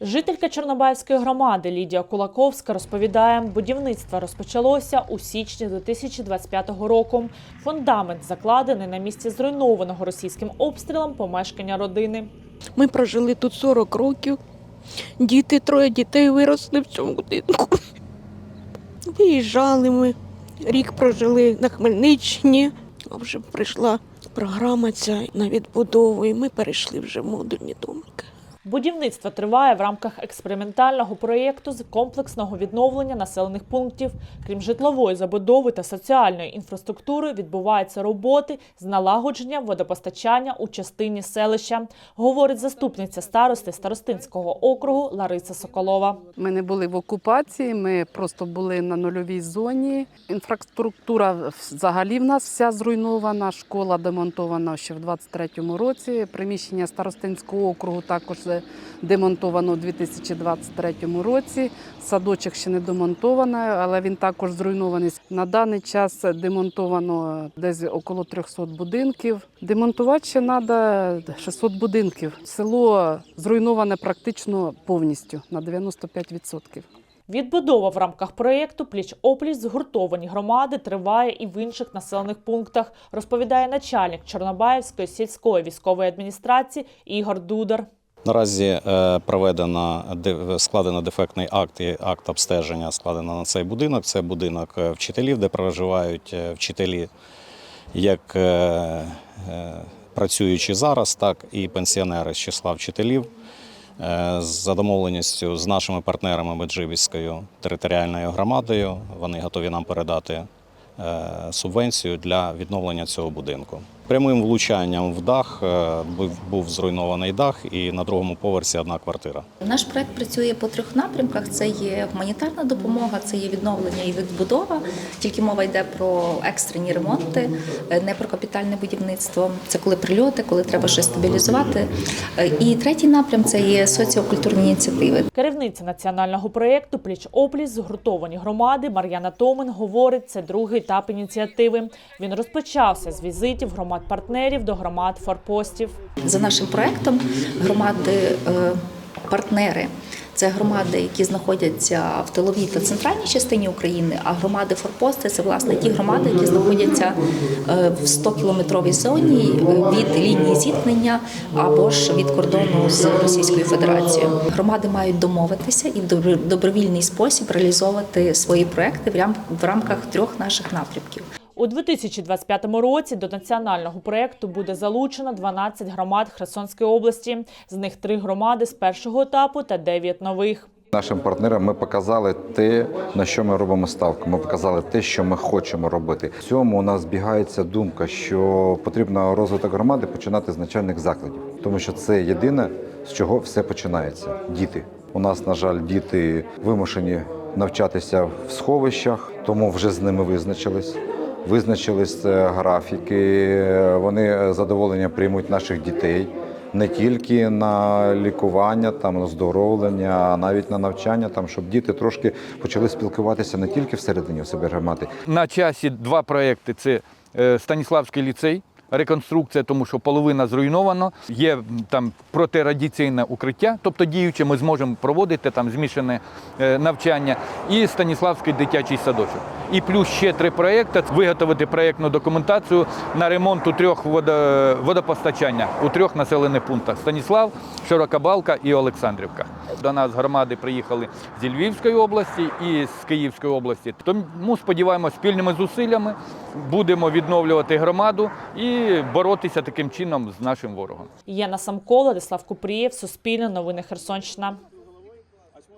Жителька Чорнобаївської громади Лідія Кулаковська розповідає, будівництво розпочалося у січні 2025 року. Фундамент закладений на місці зруйнованого російським обстрілом помешкання родини. Ми прожили тут 40 років. Діти, троє дітей виросли в цьому будинку. Виїжджали ми. Рік прожили на Хмельниччині. Вже прийшла програма ця на відбудову, і ми перейшли вже в модульні домики. Будівництво триває в рамках експериментального проєкту з комплексного відновлення населених пунктів. Крім житлової забудови та соціальної інфраструктури, відбуваються роботи з налагодження водопостачання у частині селища, говорить заступниця старости Старостинського округу Лариса Соколова. Ми не були в окупації, ми просто були на нульовій зоні. Інфраструктура взагалі в нас вся зруйнована. Школа демонтована ще в 23-му році. Приміщення Старостинського округу також демонтовано у 2023 році. Садочок ще не демонтовано, але він також зруйнований. На даний час демонтовано десь около 300 будинків. Демонтувати ще треба 600 будинків. Село зруйноване практично повністю на 95%. Відбудова в рамках проєкту Пліч-опліч згуртовані громади триває і в інших населених пунктах, розповідає начальник Чорнобаївської сільської військової адміністрації Ігор Дудар. Наразі е, проведено де- складено дефектний акт і акт обстеження складено на цей будинок. Це будинок е, вчителів, де проживають е, вчителі, як працюючі зараз, так і пенсіонери з числа вчителів. За домовленістю з нашими партнерами Меджибіською територіальною громадою вони готові нам передати субвенцію для відновлення цього будинку. Прямим влучанням в дах е, був- зруйнований дах, і на другому поверсі одна квартира. Наш проект працює по трьох напрямках: це є гуманітарна допомога, це є відновлення і відбудова. Тільки мова йде про екстрені ремонти, е, не про капітальне будівництво. Це коли прильоти, коли треба щось стабілізувати. Е, І третій напрям це є соціокультурні ініціативи. Керівниця національного проєкту Пліч-опліч згуртовані громади Мар'яна Томин говорить, це другий етап ініціативи. Він розпочався з візитів громад-партнерів до громад форпостів. За нашим проектом громади е, партнери. Це громади, які знаходяться в тиловій та центральній частині України, а громади форпости це власне ті громади, які знаходяться е, в 100-кілометровій зоні е, від лінії зіткнення або ж від кордону з Російською Федерацією. Громади мають домовитися і в добровільний спосіб реалізовувати свої проекти в рамках трьох наших напрямків. У 2025 році до національного проєкту буде залучено 12 громад Херсонської області. З них три громади з першого етапу та 9 нових. Нашим партнерам ми показали те, на що ми робимо ставку. Ми показали те, що ми хочемо робити. В цьому у нас збігається думка, що потрібно розвиток громади починати з начальних закладів, тому що це єдине, з чого все починається. Діти. У нас, на жаль, діти вимушені навчатися в сховищах, тому вже з ними визначились. Визначились е, графіки. Вони з задоволенням приймуть наших дітей не тільки на лікування, там на оздоровлення, а навіть на навчання, там щоб діти трошки почали спілкуватися не тільки всередині у себе громади, На часі два проекти: це е, Станіславський ліцей. Реконструкція, тому що половина зруйновано, є там протирадіційне укриття, тобто діюче, ми зможемо проводити там змішане е, навчання, і Станіславський дитячий садочок. І плюс ще три проекти виготовити проєктну документацію на ремонт у трьох водо- водопостачання у трьох населених пунктах: Станіслав, Широкобалка і Олександрівка. До нас громади приїхали зі Львівської області і з Київської області. Тому сподіваємося, спільними зусиллями будемо відновлювати громаду і боротися таким чином з нашим ворогом. Єна Самко, Владислав Купрієв, Суспільне новини Херсонщина.